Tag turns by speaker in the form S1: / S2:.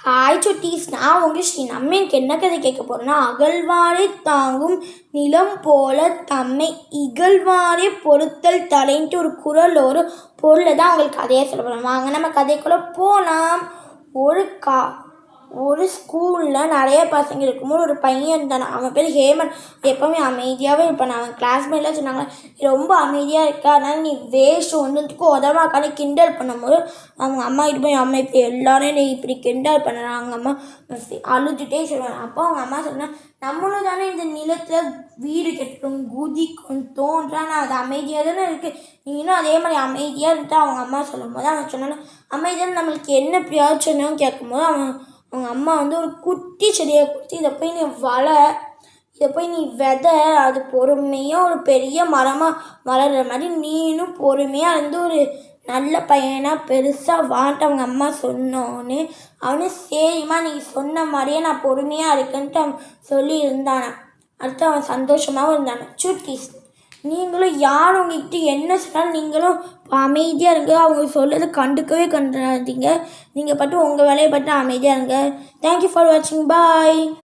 S1: Hi சுட்டீஸ் நான் உங்கள் ஸ்ரீ நம்ம எனக்கு என்ன கதை கேட்க போகிறேன்னா அகழ்வாரை தாங்கும் நிலம் போல தம்மை இகழ்வாரே பொருத்தல் தலைன்ட்டு ஒரு குரல் ஒரு பொருளை தான் அவங்களுக்கு கதையை சொல்ல போகிறோம் வாங்க நம்ம கதைக்குள்ளே போகலாம் ஒரு கா ஒரு ஸ்கூலில் நிறைய பசங்க இருக்கும்போது ஒரு பையன் இருந்தான் அவன் பேர் ஹேமன் எப்போவுமே அமைதியாகவே இருப்பான். அவன் கிளாஸ்மேட்லாம் சொன்னாங்க ரொம்ப அமைதியாக இருக்கா. அதனால் நீ வேஸ்ட் ஒன்றுத்துக்கு உதவாக்கானு கிண்டல் பண்ணும்போது அவங்க அம்மா கிட்ட போய் அம்மா இப்படி எல்லாரும் நீ இப்படி கிண்டல் பண்ணுறாங்க அம்மா அழுதுகிட்டே சொல்லுவாங்க. அப்போ அவங்க அம்மா சொன்னாங்க நம்மளும் தானே இந்த நிலத்தில் வீடு கட்டணும். குதிக்கும் தோன்றான் அது அமைதியாக தானே இருக்குது நீனும் அதே மாதிரி அமைதியாக இருந்துட்டு. அவங்க அம்மா சொல்லும் போது அவன் சொன்னாங்க அமைதியாக நம்மளுக்கு என்ன பிரயோஜனம் கேட்கும்போது அவன் அவங்க அம்மா வந்து ஒரு குட்டி செடியை கொடுத்து இதை போய் நீ வள. இதை போய் நீ வித. அது பொறுமையாக ஒரு பெரிய மரமாக வளர்கிற மாதிரி நீனும் பொறுமையாக இருந்து ஒரு நல்ல பையனாக பெருசாக வான்ட்டு அவங்க அம்மா சொன்னோன்னு அவனும் சரிம்மா நீ சொன்ன மாதிரியே நான் பொறுமையாக இருக்கேன்ட்டு அவன் சொல்லி இருந்தானே அடுத்து அவன் சந்தோஷமாகவும் இருந்தானே. சுட்டீஸ் நீங்களும் யார் உங்ககிட்ட என்ன சொன்னாலும் நீங்களும் அமைதியாக இருங்க. அவங்க சொல்கிறது கண்டுக்கவே கண்டுறாதீங்க. நீங்கள் பட்டு உங்கள் வேலையை பட்டு அமைதியாக இருங்க. தேங்க்யூ ஃபார் வாட்சிங் பாய்